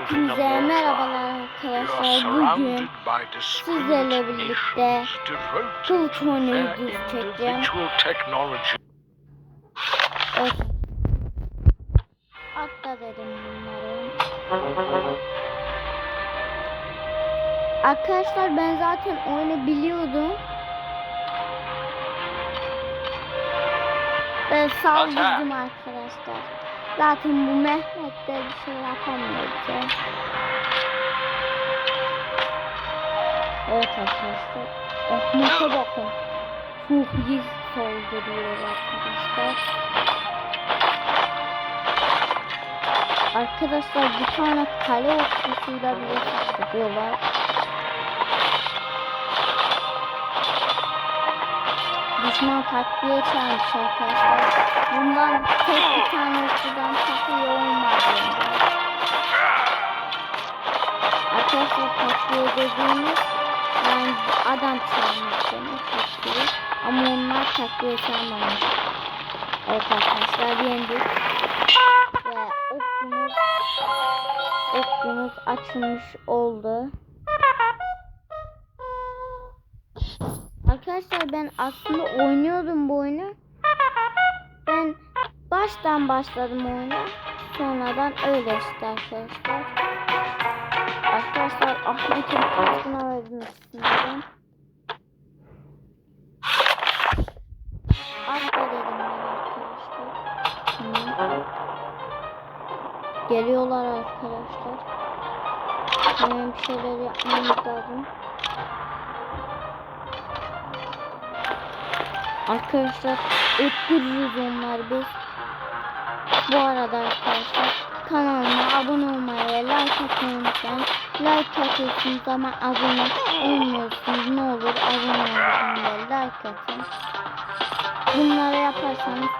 Hepinize merhabalar arkadaşlar. Bugün sizlerle birlikte kılıç oyunu çekeceğim. Evet. Atla dedim bunları. Arkadaşlar ben zaten oyunu biliyordum. Ben saldırdım arkadaşlar. Zaten bu Mehmet de bir şey bize. Evet arkadaşlar. Ahmet'e bakın. Çok iyi saldırıyor arkadaşlar. Arkadaşlar bir tane kale okçusuyla bile saldırıyorlar. Düşman takviye çalmış arkadaşlar. Bundan tek bir tane okçudan takviye yani. Arkadaşlar takviye dediğimiz yani adam çalmış demek takviye. Ama onlar takviye çalmamış. Evet arkadaşlar yendik. Ve okçumuz okçumuz açılmış oldu. Arkadaşlar ben aslında oynuyordum bu oyunu. Ben baştan başladım oyuna. Sonradan öyle işte arkadaşlar. Arkadaşlar Ahmet'in kaskına verdim istedim. Atla dedim ben arkadaşlar. Geliyorlar arkadaşlar. Hemen bir şeyler yapmamız lazım. Arkadaşlar öttürürüz onları biz. Bu arada arkadaşlar kanalıma abone olmayı like atmayı unutmayın. Like atıyorsunuz ama abone olmuyorsunuz. Ne olur abone olun ve like atın. Bunları yaparsanız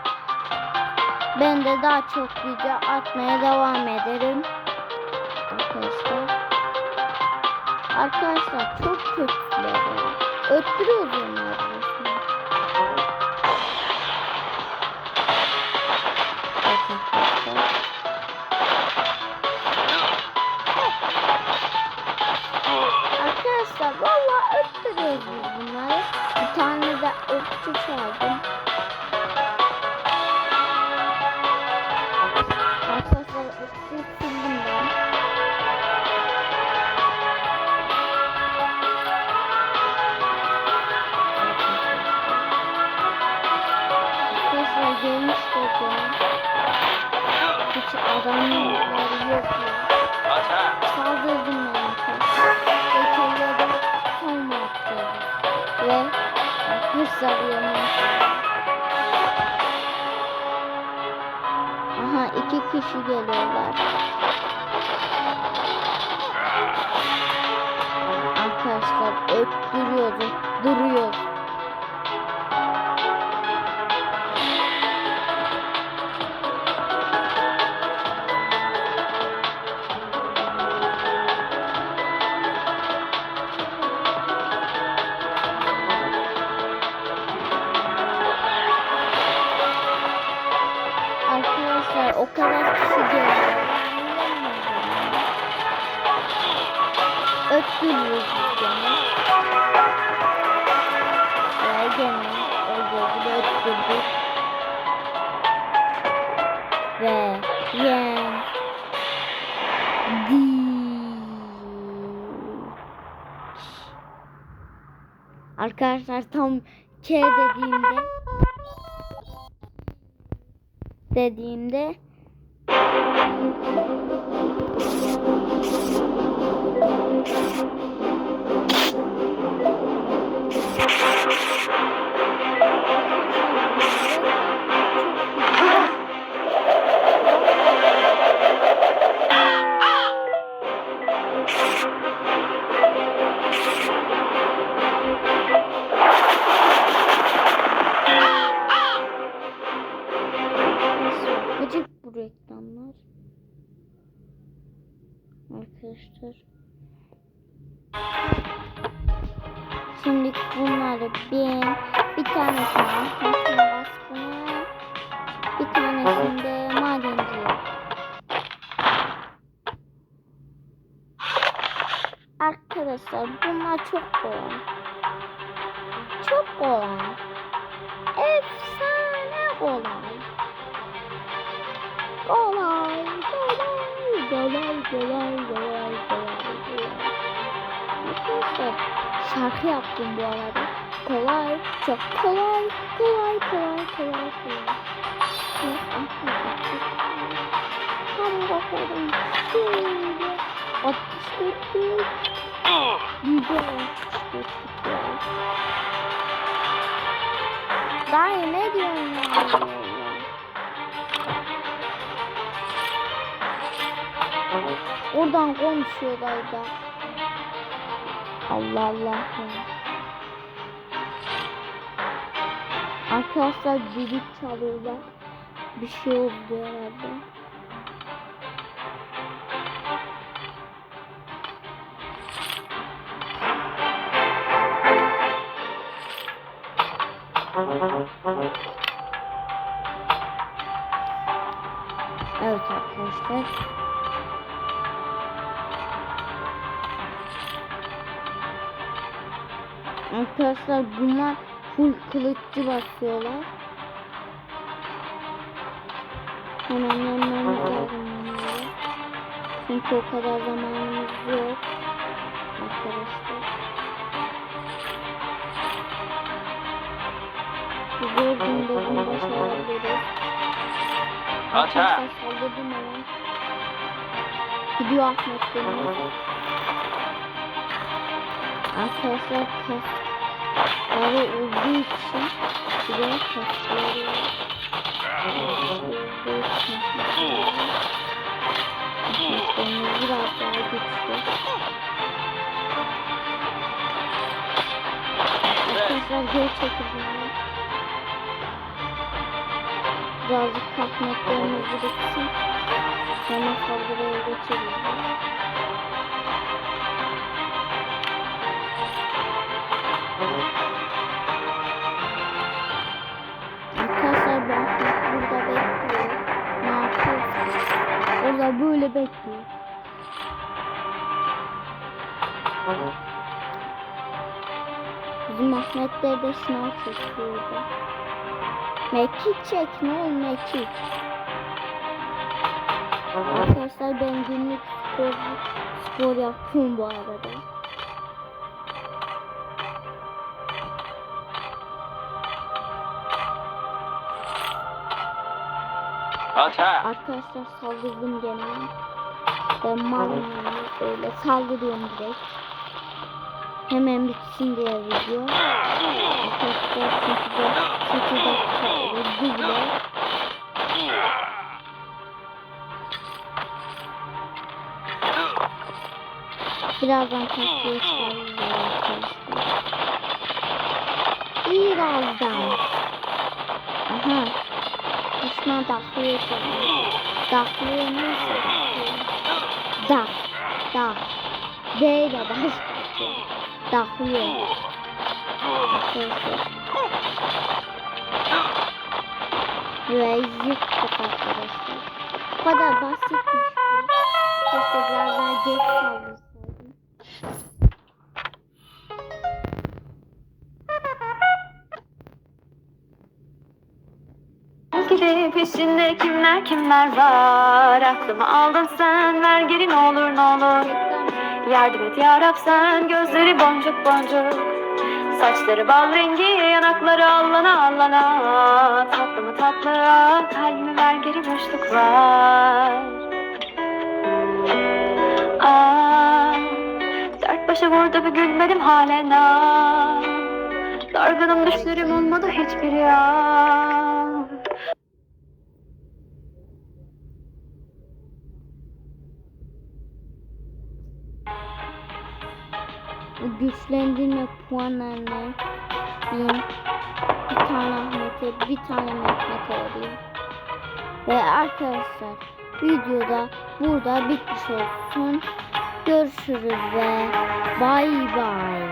ben de daha çok video atmaya devam ederim. Arkadaşlar. Arkadaşlar çok kötüler. Öttürüyoruz onları. Arkadaşlar valla öttürüyoruz biz bunları. Bir tane de okçu çaldım. Ve arkadaşlar yemek. Aha iki kişi geliyorlar. Arkadaşlar öttürüyoruz, duruyor. Arkadaşlar o kadar kişi geliyor. Öttürüyoruz biz gene. Ve gene. Ve yen. Arkadaşlar tam K dediğimde dediğimde arkadaşlar. Şimdi bunları bin bir tanesini altın baskını bir tanesinde madenci. Arkadaşlar bunlar çok kolay. Çok kolay. Efsane kolay. Kolay kolay, kolay, kolay, kolay, kolay. Arkadaşlar şarkı yaptım bu arada. Kolay, çok kolay, kolay, kolay, kolay, kolay. Tam bakalım. Şöyle. 64 Ugh. Güzel 64 ya. Dayı ne diyorsun ya? Oradan konuşuyorlar da. Allah Allah. Arkadaşlar düdük çalıyorlar. Bir şey oldu herhalde. Evet arkadaşlar. Arkadaşlar bunlar full kılıççı basıyorlar. Hemen yenmemiz lazım bunları. Çünkü o kadar zamanımız yok. Arkadaşlar. Gördüğümde bunu başarabiliriz. Arkadaşlar saldırdım hemen. Gidiyor Ahmet Deniz. Arkadaşlar kasları olduğu için de kasları Deniz biraz daha güçlü. Arkadaşlar geri çekildim. Birazcık kalkmaklarımız bitsin. Sonra saldırıya geçelim. Orada böyle bekliyor. Bizim Ahmetler de sınav çekiyordu. Mekik çek ne ol mekik. Arkadaşlar ben günlük spor, spor yapıyorum bu arada. Attack. Arkadaşlar saldırdım gene. Ben malum öyle saldırıyorum direkt. Hemen bitsin diye video. Arkadaşlar çünkü de 8 dakika oldu bile. Birazdan takviye arkadaşlar. Birazdan. Aha. Düşman takviye çıkarıyor. Takviye neyse takviye. Dak. Dak. D ile başlıyor. Takviye. Arkadaşlar. Ve yıktık arkadaşlar. Bu kadar basitmiş bu. Keşke biraz daha geç saldırsaydım. Belki de peşinde kimler kimler var? Aklımı aldın sen. Ver geri ne olur ne olur. Yardım et yarab sen. Gözleri boncuk boncuk. Saçları bal rengi yanakları allana allana. Tatlı mı tatlı kalbimi ver geri boşluk var Ah, dört başa vurdu bir gülmedim halen ah. Dargınım düşlerim olmadı hiçbir ya güçlendirme puanlarını diyeyim. Bir tane Ahmet'e, bir tane Mehmet'e vereyim. Ve arkadaşlar videoda burada bitmiş olsun. Görüşürüz ve bay bay.